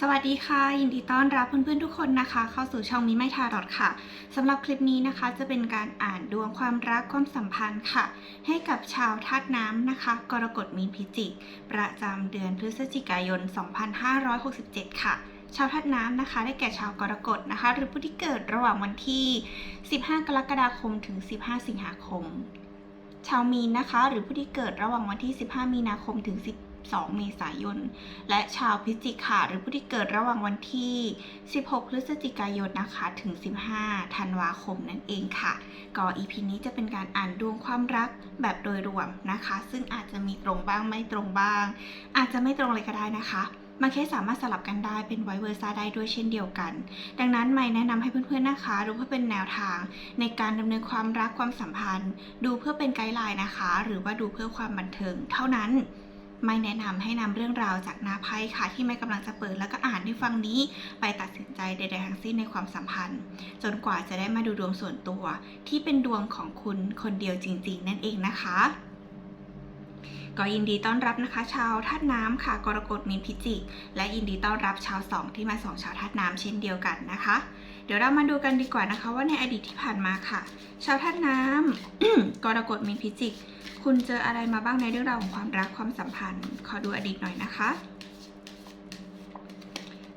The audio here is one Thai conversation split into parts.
สวัสดีค่ะ ยินดีต้อนรับเพื่อนๆทุกคนนะคะ เข้าสู่ช่องมิไม่ทารอดค่ะสำหรับคลิปนี้นะคะ จะเป็นการอ่านดวงความรักความสัมพันธ์ค่ะ ให้กับชาวธาตุน้ำนะคะ กรกฎมีนพิจิก ประจำเดือนพฤศจิกายน 2567 ค่ะ ชาวธาตุน้ำนะคะ ได้แก่ชาวกรกฎนะคะ หรือผู้ที่เกิดระหว่างวันที่ 15 กรกฎาคมถึง 15 สิงหาคม ชาวมีนนะคะ หรือผู้ที่เกิดระหว่างวันที่ 15 มีนาคมถึง 12 เมษายน และชาวพิจิกค่ะ หรือผู้ที่เกิดระหว่างวันที่ 16 พฤศจิกายนนะคะ ถึง 15 ธันวาคมนั่นเองค่ะ ก็ EP นี้จะเป็นการอ่านดวงความรักแบบโดยรวมนะคะ ซึ่งอาจจะมีตรงบ้างไม่ตรงบ้าง อาจจะไม่ตรงเลยก็ได้นะคะบางเคสสามารถสลับกันได้เป็นไวเวอร์ซ่าได้ด้วยเช่นเดียวกัน ดังนั้นไม่แนะนำให้เพื่อนๆนะคะดูเพื่อเป็นแนวทาง ในการดำเนินความรักความสัมพันธ์ ดูเพื่อเป็นไกด์ไลน์นะคะ หรือว่าดูเพื่อความบันเทิงเท่านั้น ไม่แนะนำให้นำเรื่องราวจากหน้าไพ่ค่ะที่ไม่กำลังจะเปิดแล้วก็อ่านให้ฟังนี้ ไปตัดสินใจใดๆทั้งสิ้นในความสัมพันธ์ จนกว่าจะได้มาดูดวงส่วนตัว ที่เป็นดวงของคุณคนเดียวจริง ๆ นั่นเองนะคะก็ยินดีต้อนรับนะคะ ชาวธาตุน้ำค่ะกรกฎมีนพิจิก และยินดีต้อนรับชาวสองที่มาสองชาวธาตุน้ำเช่นเดียวกันนะคะ เดี๋ยวเรามาดูกันดีกว่านะคะ ว่าในอดีตที่ผ่านมาค่ะ ชาวธาตุน้ำกรกฎมีนพิจิก คุณเจออะไรมาบ้างในเรื่องราวของความรักความสัมพันธ์ ขอดูอดีตหน่อยนะคะ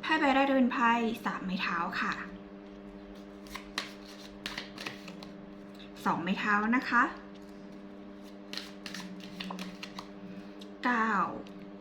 ไพ่ใบแรกจะเป็นไพ่สามไม้เท้าค่ะสองไม้เท้านะคะเก้า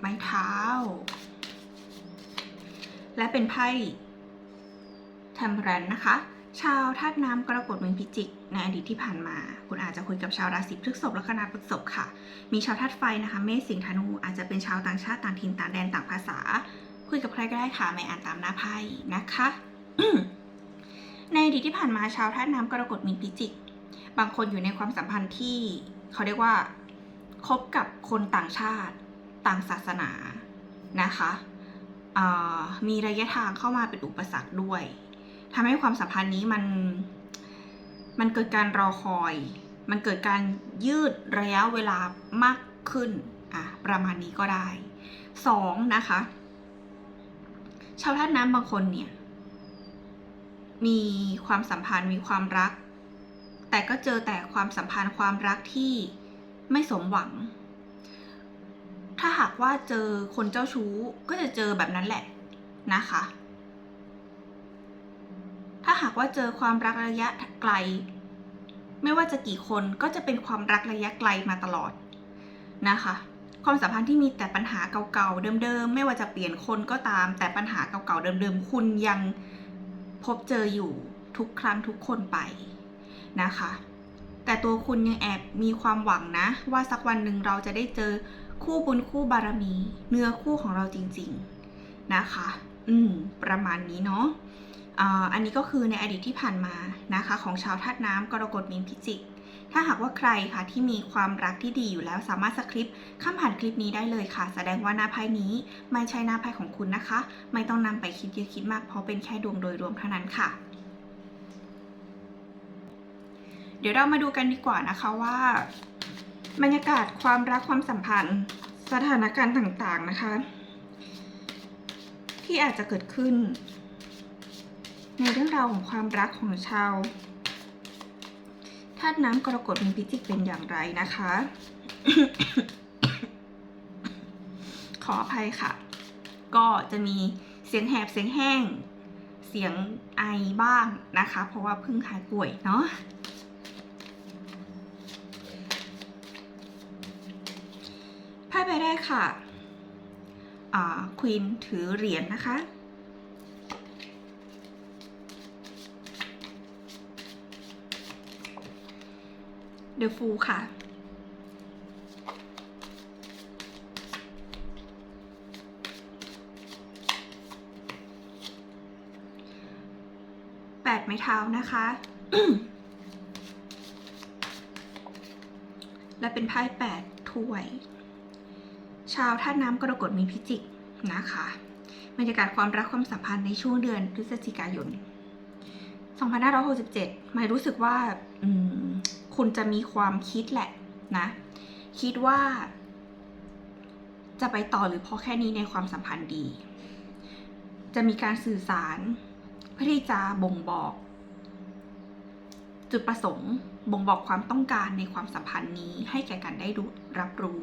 ไม้เท้า และเป็นไพ่ ทมเ r รนนะคะ ชาวธาตุน้ำกรกฎเมืองพิจิก ในอดีตที่ผ่านมา คุณอาจจะคุยกับชาวราศีพฤษภและคณะพฤษภค่ะ มีชาวธาตุไฟนะคะ เมษสิงห์ธนูอาจจะเป็นชาวต่างชาติต่างถิ่นต่างแดนต่างภาษา คุยกับใครก็ได้ค่ะ ไม่อ่านตามหน้าไพ่นะคะในอดีตที่ผ่านมาชาวธาตุน้ำกรกฎมีนพิจิก บางคนอยู่ในความสัมพันธ์ที่เขาเรียกว่าคบกับคนต่างชาติต่างศาสนานะคะมีระยะทางเข้ามาเป็นอุปสรรคด้วย ทำให้ความสัมพันธ์นี้มัน มันเกิดการรอคอย มันเกิดการยืดระยะเวลามากขึ้นอะประมาณนี้ก็ได้สองนะคะ ชาวธาตุน้ำบางคนเนี่ย มีความสัมพันธ์มีความรัก แต่ก็เจอแต่ความสัมพันธ์ความรักที่ไม่สมหวัง ถ้าหากว่าเจอคนเจ้าชู้ก็จะเจอแบบนั้นแหละนะคะ หากว่าเจอความรักระยะไกล ไม่ว่าจะกี่คนก็จะเป็นความรักระยะไกลมาตลอดนะคะ ความสัมพันธ์ที่มีแต่ปัญหาเก่าๆเดิมๆไม่ว่าจะเปลี่ยนคนก็ตาม แต่ปัญหาเก่าๆเดิมๆคุณยังพบเจออยู่ทุกครั้งทุกคนไปนะคะ แต่ตัวคุณยังแอบมีความหวังนะ ว่าสักวันหนึ่งเราจะได้เจอคู่บุญคู่บารมี เนื้อคู่ของเราจริง ๆนะคะ อืม ประมาณนี้เนาะ อันนี้ก็คือในอดีตที่ผ่านมานะคะของชาวธาตุน้ำกรกฎมีนพิจิก ถ้าหากว่าใครค่ะที่มีความรักที่ดีอยู่แล้วสามารถสคริปต์ข้ามผ่านคลิปนี้ได้เลยค่ะ แสดงว่าหน้าไพ่นี้ไม่ใช่หน้าไพ่ของคุณนะคะ ไม่ต้องนำไปคิดเยอะคิดมากเพราะเป็นแค่ดวงโดยรวมเท่านั้นค่ะเดี๋ยวเรามาดูกันดีกว่านะคะว่า บรรยากาศความรักความสัมพันธ์ สถานการณ์ต่างๆนะคะ ที่อาจจะเกิดขึ้น ในเรื่องราวของความรักของชาวธาตุน้ำกรกฎมีพิจิกเป็นอย่างไรนะคะ ขออภัยค่ะ ก็จะมีเสียงแหบเสียงแห้ง เสียงไอบ้างนะคะ เพราะว่าเพิ่งหายป่วยเนาะไพ่ใบแรกค่ะควีนถือเหรียญนะคะ เดอะฟูค่ะ แปดไม้เท้านะคะ และเป็นไพ่แปดถ้วย ชาวท่าตุน้ำกรกฎมีพิจิกนะคะบรรยากาศความรักความสัมพันธ์ในช่วงเดือนพฤศจิกายน 2567หมายรู้สึกว่าคุณจะมีความคิดแหละนะ คิดว่า จะไปต่อหรือพอแค่นี้ในความสัมพันธ์ดี จะมีการสื่อสาร เพื่อที่จะบ่งบอก จุดประสงค์ บ่งบอกความต้องการในความสัมพันธ์นี้ ให้แก่กันได้รู้รับรู้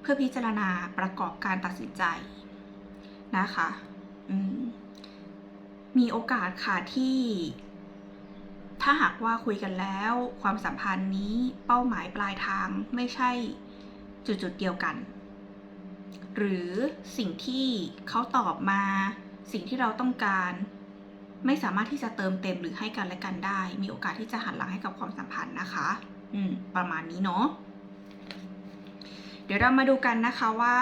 เพื่อพิจารณาประกอบการตัดสินใจนะคะ อืม มีโอกาสค่ะที่ ถ้าหากว่าคุยกันแล้ว ความสัมพันธ์นี้เป้าหมายปลายทางไม่ใช่จุดจุดๆเดียวกัน หรือสิ่งที่เขาตอบมา สิ่งที่เราต้องการ ไม่สามารถที่จะเติมเต็มหรือให้กันและกันได้ มีโอกาสที่จะหันหลังให้กับความสัมพันธ์นะคะ อืม ประมาณนี้เนาะเดี๋ยวเรามาดูกันนะคะว่า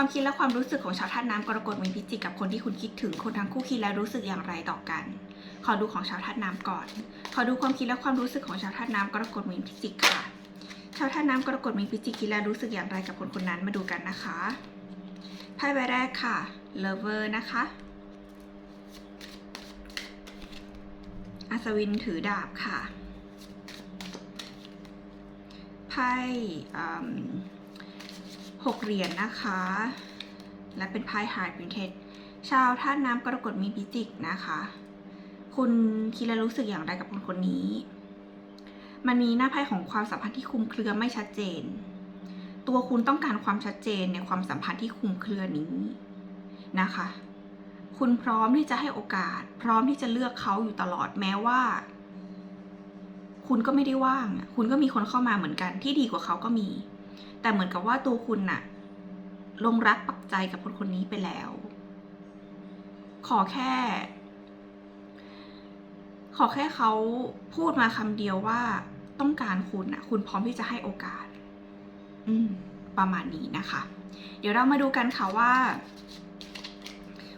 ความคิดและความรู้สึกของชาวธาตุน้ำกรกฎมีพิจิกกับคนที่คุณคิดถึงคนทั้งคู่คิดและรู้สึกอย่างไรต่อกัน ขอดูของชาวธาตุน้ำก่อน ขอดูความคิดและความรู้สึกของชาวธาตุน้ำกรกฎมีพิจิกค่ะ ชาวธาตุน้ำกรกฎมีพิจิกคิดและรู้สึกอย่างไรกับคนคนนั้นมาดูกันนะคะไพ่ใบแรกค่ะ lover นะคะอัศวินถือดาบค่ะไพ่ อืมหกเหรียญนะคะ และเป็นไพ่ High Printed ชาวธาตุน้ำกรกฎมีพิจิกนะคะ คุณคิดและรู้สึกอย่างไรกับคนคนนี้ มันมีหน้าไพ่ของความสัมพันธ์ที่คลุมเครือไม่ชัดเจน ตัวคุณต้องการความชัดเจนในความสัมพันธ์ที่คลุมเครือนี้นะคะ คุณพร้อมที่จะให้โอกาส พร้อมที่จะเลือกเขาอยู่ตลอดแม้ว่า คุณก็ไม่ได้ว่าง คุณก็มีคนเข้ามาเหมือนกันที่ดีกว่าเขาก็มี แต่เหมือนกับว่าตัวคุณน่ะลงรักปักใจกับคนคนนี้ไปแล้ว ขอแค่ ขอแค่เขาพูดมาคำเดียวว่าต้องการคุณน่ะคุณพร้อมที่จะให้โอกาส อืม ประมาณนี้นะคะ เดี๋ยวเรามาดูกันค่ะว่า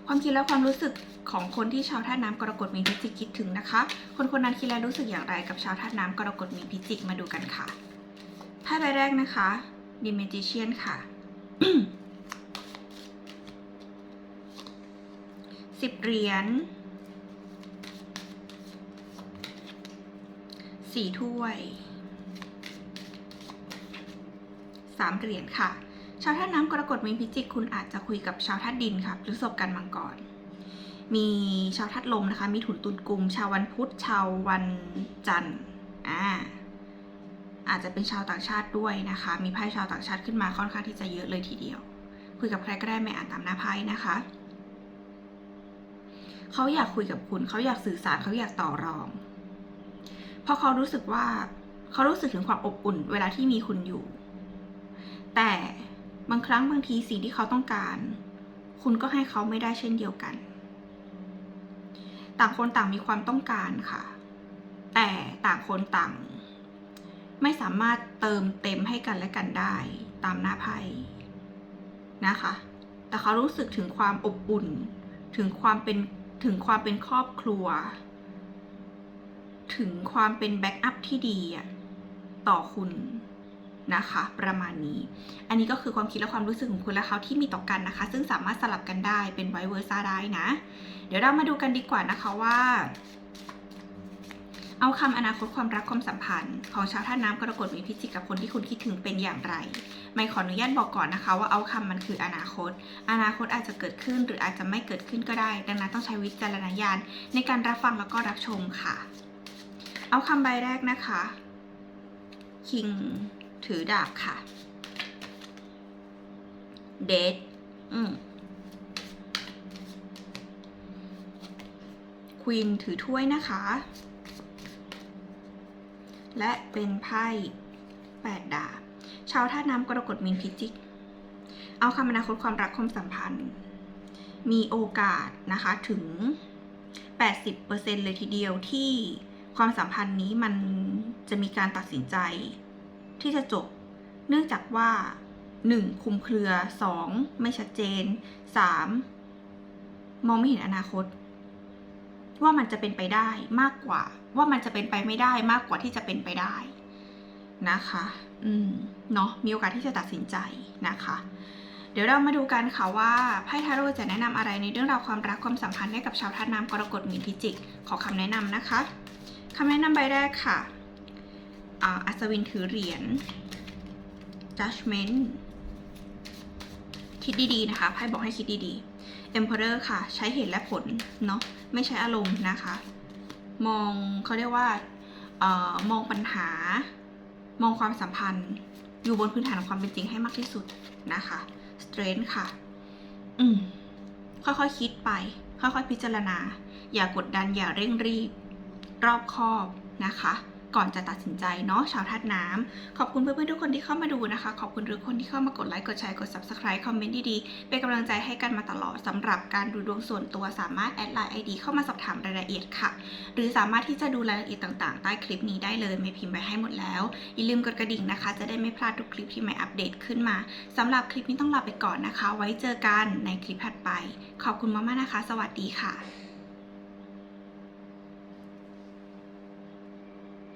ความคิดและความรู้สึกของคนที่ชาวธาตุน้ำกรกฎมีพิจิกคิดถึงนะคะ คนคนนั้นคิดและรู้สึกอย่างไรกับชาวธาตุน้ำกรกฎมีพิจิกมาดูกันค่ะไพ่ใบแรกนะคะ The Magician ค่ะ สิบเหรียญสี่ถ้วยสามเหรียญค่ะ ชาวธาตุน้ำกรกฎมีพิจิกคุณอาจจะคุยกับชาวธาตุดินค่ะพฤษภกันมังกรมีชาวธาตุลมนะคะ มีถุนตุนกุม ชาววันพุธ ชาววันจันทร์ อ่า อาจจะเป็นชาวต่างชาติด้วยนะคะ มีไพ่ชาวต่างชาติขึ้นมาค่อนข้างที่จะเยอะเลยทีเดียว คุยกับใครก็ได้ไม่อ่านตามหน้าไพ่นะคะ เขาอยากคุยกับคุณ เขาอยากสื่อสาร เขาอยากต่อรอง เพราะเขารู้สึกว่า เขารู้สึกถึงความอบอุ่น เวลาที่มีคุณอยู่ แต่บางครั้งบางทีสิ่งที่เขาต้องการ คุณก็ให้เขาไม่ได้เช่นเดียวกัน ต่างคนต่างมีความต้องการค่ะ แต่ต่างคนต่าง ไม่สามารถเติมเต็มให้กันและกันได้ตามหน้าไพ่นะคะ แต่เขารู้สึกถึงความอบอุ่น ถึงความเป็นถึงความเป็นครอบครัว ถึงความเป็นแบ็กอัพที่ดีอะต่อคุณนะคะ ประมาณนี้ อันนี้ก็คือความคิดและความรู้สึกของคุณและเขาที่มีต่อกันนะคะ ซึ่งสามารถสลับกันได้เป็นไวเวอร์ซ่าได้นะ เดี๋ยวเรามาดูกันดีกว่านะคะว่า เอาคำอนาคตความรักความสัมพันธ์ ของชาวท่าน้ำกรกฎมีพิจิกกับคนที่คุณคิดถึงเป็นอย่างไร ไม่ขออนุญาตบอกก่อนนะคะว่าเอาคำมันคืออนาคต อนาคตอาจจะเกิดขึ้นหรืออาจจะไม่เกิดขึ้นก็ได้ ดังนั้นต้องใช้วิจารณญาณในการรับฟังแล้วก็รับชมค่ะ เอาคำใบแรกนะคะคิงถือดาบค่ะเดทอืมควีนถือถ้วยนะคะ และเป็นไพ่แปดดาบชาวท่าตุน้ำกรกฎมีนพิจิก เอาคำอนาคตความรักความสัมพันธ์ มีโอกาสนะคะถึง 80%เลยทีเดียวที่ความสัมพันธ์นี้มันจะมีการตัดสินใจ ที่จะจบ เนื่องจากว่า 1. คุมเครือ 2. ไม่ชัดเจน 3. มองไม่เห็นอนาคต ว่ามันจะเป็นไปได้มากกว่า ว่ามันจะเป็นไปไม่ได้มากกว่าที่จะเป็นไปได้นะคะ อืม เนาะมีโอกาสที่จะตัดสินใจนะคะ เดี๋ยวเรามาดูกันค่ะว่าไพ่ทาโร่จะแนะนำอะไรในเรื่องราวความรักความสัมพันธ์ให้กับชาวธาตุน้ำกรกฎมีนพิจิก ขอคำแนะนำนะคะคำแนะนำใบแรกค่ะอัศวินถือเหรียญ judgment คิดดีๆนะคะไพ่บอกให้คิดดีๆ Emperor ค่ะ ใช้เหตุและผล เนาะ ไม่ใช้อารมณ์นะคะ มองเขาเรียกว่าออมองปัญหา มองความสัมพันธ์ อยู่บนพื้นฐานของความเป็นจริงให้มากที่สุดนะคะสเตรนท์ค่ะ อืมค่อยๆคคิดไป ค่อยๆพิจารณา อย่ากดดันอย่าเร่งรีบ รอบคอบนะคะ ก่อนจะตัดสินใจเนาะชาวธาตุน้ำขอบคุณเพื่อนๆทุกคนที่เข้ามาดูนะคะ ขอบคุณทุกคนที่เข้ามากดไลค์กดแชร์กด subscribe คอมเมนต์ดีๆเป็นกำลังใจให้กันมาตลอดสำหรับการดูดวงส่วนตัวสามารถแอดไลน์ ID เข้ามาสอบถามรายละเอียดค่ะ หรือสามารถที่จะดูรายละเอียดต่างๆ ใต้คลิปนี้ได้เลยไม่พิมพ์ไว้ให้หมดแล้วอย่าลืมกดกระดิ่งนะคะ จะได้ไม่พลาดทุกคลิปที่ใหม่อัปเดตขึ้นมาสำหรับคลิปนี้ต้องลาไปก่อนนะคะ ไว้เจอกันในคลิปถัดไป ขอบคุณมากๆนะคะ สวัสดีค่ะ